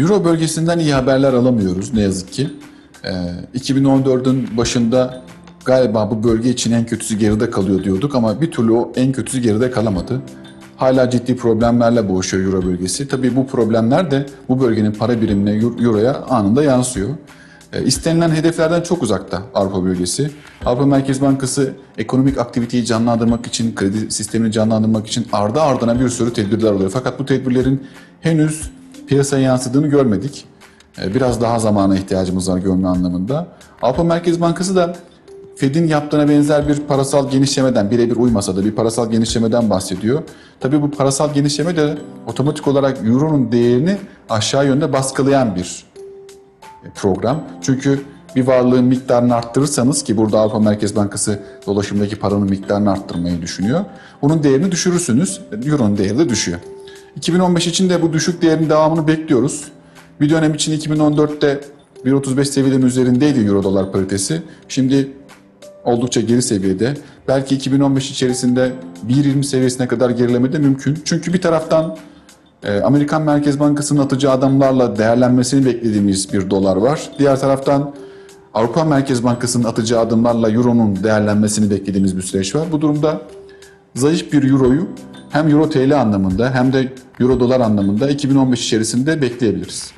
Euro bölgesinden iyi haberler alamıyoruz ne yazık ki. Ee, 2014'ün başında galiba bu bölge için en kötüsü geride kalıyor diyorduk ama bir türlü o en kötüsü geride kalamadı. Hala ciddi problemlerle boğuşuyor Euro bölgesi. Tabii bu problemler de bu bölgenin para birimine Euro'ya anında yansıyor. E, İstenilen hedeflerden çok uzakta Avrupa bölgesi. Avrupa Merkez Bankası ekonomik aktiviteyi canlandırmak için, kredi sistemini canlandırmak için ardı ardına bir sürü tedbirler alıyor. Fakat bu tedbirlerin henüz piyasaya yansıdığını görmedik. E, Biraz daha zamana ihtiyacımız var görme anlamında. Avrupa Merkez Bankası da Fed'in yaptığına benzer bir parasal genişlemeden, birebir uymasa da bir parasal genişlemeden bahsediyor. Tabii bu parasal genişleme de otomatik olarak Euro'nun değerini aşağı yönde baskılayan bir program. Çünkü bir varlığın miktarını arttırırsanız ki burada Avrupa Merkez Bankası dolaşımdaki paranın miktarını arttırmayı düşünüyor. Bunun değerini düşürürsünüz. Euro'nun değeri de düşüyor. 2015 için de bu düşük değerin devamını bekliyoruz. Bir dönem için 2014'te 1.35 seviyelerin üzerindeydi Euro dolar paritesi. Şimdi oldukça geri seviyede. Belki 2015 içerisinde 1.20 seviyesine kadar gerileme de mümkün. Çünkü bir taraftan e, Amerikan Merkez Bankası'nın atacağı adımlarla değerlenmesini beklediğimiz bir dolar var. Diğer taraftan Avrupa Merkez Bankası'nın atacağı adımlarla Euro'nun değerlenmesini beklediğimiz bir süreç var. Bu durumda zayıf bir Euro'yu hem Euro TL anlamında hem de Euro dolar anlamında 2015 içerisinde bekleyebiliriz.